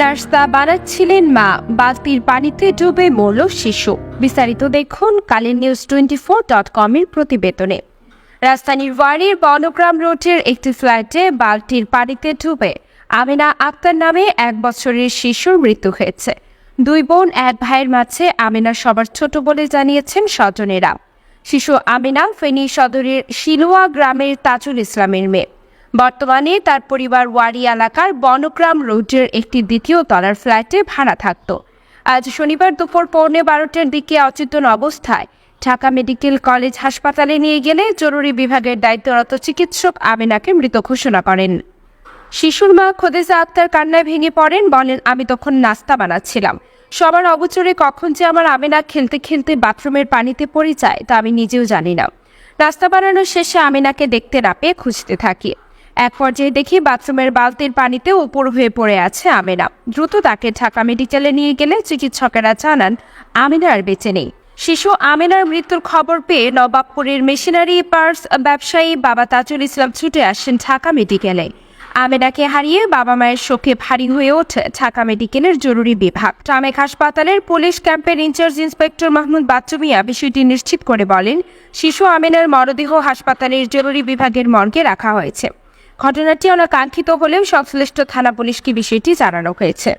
নাস্তা বানাচ্ছিলেন মা। বালতির পানিতে ডুবে মরল শিশু। বিস্তারিত দেখুন কালের নিউজ টোয়েন্টি ফোর ডট কমের প্রতিবেদনে। রাজধানীর ওয়ারির বনগ্রাম রোডের একটি ফ্ল্যাটে বালতির পানিতে ডুবে আমিনা আক্তার নামে এক বছরের শিশুর মৃত্যু হয়েছে। দুই বোন, এক ভাইয়ের মাঝে আমিনা সবার ছোট বলে জানিয়েছেন স্বজনেরা। শিশু আমিনা ফেনী সদরের শিলুয়া গ্রামের তাজুল ইসলামের মেয়ে। বর্তমানে তার পরিবার ওয়ারি এলাকার বনগ্রাম রোডের একটি দ্বিতীয় তলার ফ্ল্যাটে ভাড়া থাকত। আজ শনিবার দুপুর পৌনে বারোটার দিকে অচেতন অবস্থায় ঢাকা মেডিকেল কলেজ হাসপাতালে নিয়ে গেলে জরুরি বিভাগের দায়িত্বরত চিকিৎসক আমিনাকে মৃত ঘোষণা করেন। শিশুর মা খোদেজা আক্তার কান্নায় ভেঙে পড়েন, বলেন, আমি তখন নাস্তা বানাচ্ছিলাম। সবার অবচরে কখন যে আমার আমিনা খেলতে খেলতে বাথরুমের পানিতে পড়ে যায় তা আমি নিজেও জানি না। নাস্তা বানানোর শেষে আমিনাকে দেখতে না পেয়ে খুঁজতে থাকি। এক পর্যায়ে দেখি বাথরুমের বালতির পানিতে উপর হয়ে পড়ে আছে আমিনা। দ্রুত তাকে ঢাকা মেডিকেলে নিয়ে গেলে চিকিৎসকেরা জানান আমিনা আর বেঁচে নেই। শিশু আমিনার মৃত্যুর খবর পেয়ে নবাবপুরের মেশিনারি, পার্স ব্যবসায়ী বাবা তাজুল ইসলাম ছুটে আসেন ঢাকা মেডিকেলে। আমেনাকে হারিয়ে বাবা মায়ের শোকে ভারী হয়ে ওঠে ঢাকা মেডিকেলের জরুরি বিভাগ। টামেক হাসপাতালের পুলিশ ক্যাম্পের ইনচার্জ ইন্সপেক্টর মাহমুদ বাচ্চু মিয়া বিষয়টি নিশ্চিত করে বলেন, শিশু আমিনার মরদেহ হাসপাতালের জরুরি বিভাগের মর্গে রাখা হয়েছে। ঘটনাটি অনাকাঙ্ক্ষিত হলেও সংশ্লিষ্ট থানা পুলিশকে বিষয়টি জানানো হয়েছে।